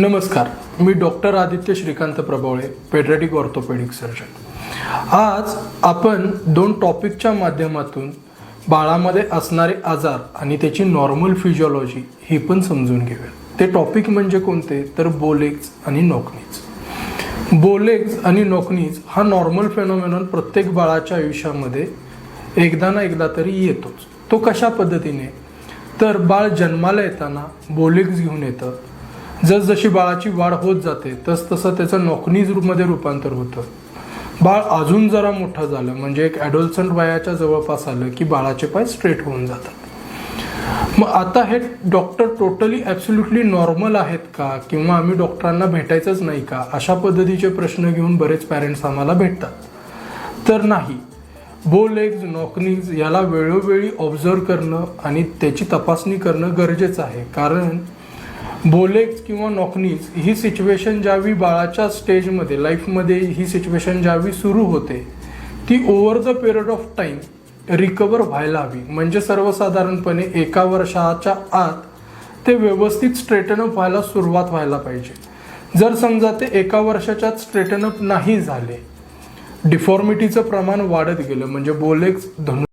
नमस्कार. मी doctor Aditya Shrikant Prabhavale pediatric orthopedic surgeon. आज आपण दोन टॉपिकच्या माध्यमातून बाळामध्ये असणारे आजार आणि त्याची नॉर्मल फिजिओलॉजी ही पण समजून घेऊया ते टॉपिक म्हणजे कोणते? तर बोलेग्स आणि नोकनीज. बोलेग्स आणि नोकनीज हा नॉर्मल फेनॉमेनॉन प्रत्येक बाळाच्या आयुष्यामध्ये एकदा ना एकदा तरी येतोच. तो कशा पद्धतीने? तर बाळ जन्माला येताना बोलेग्स घेऊन येतं जसजशी बाळाची वाढ होत जाते तस तसं त्याचं नोकनीज रूपमध्ये रूपांतर होतं. बाळ अजून जरा मोठं झालं म्हणजे एक ॲडोल्संट वयाच्या जवळपास आलं की बाळाचे पाय स्ट्रेट होऊन जातात. मग आता हे डॉक्टर टोटली ॲब्सोल्युटली नॉर्मल आहेत का? किंवा आम्ही डॉक्टरांना भेटायचंच नाही का? अशा पद्धतीचे प्रश्न घेऊन बरेच पॅरेंट्स आम्हाला भेटतात. तर नाही. बो लेग्ज नॉकनीज याला वेळोवेळी ऑब्झर्व करणं आणि त्याची तपासणी करणं गरजेचं आहे. कारण बोलेग्स किंवा नॉकनीज ही सिच्युएशन ज्यावेळी बाळाच्या स्टेजमध्ये लाईफमध्ये ही सिच्युएशन ज्यावेळी सुरू होते ती over the period of time recover व्हायला हवी. म्हणजे सर्वसाधारणपणे एका वर्षाच्या आत ते व्यवस्थित स्ट्रेटन अप व्हायला सुरुवात व्हायला पाहिजे. जर समजा ते एका वर्षाच्या स्ट्रेटन अप नाही झाले डिफॉर्मिटीचं प्रमाण वाढत गेलं म्हणजे बोलेक्स धनु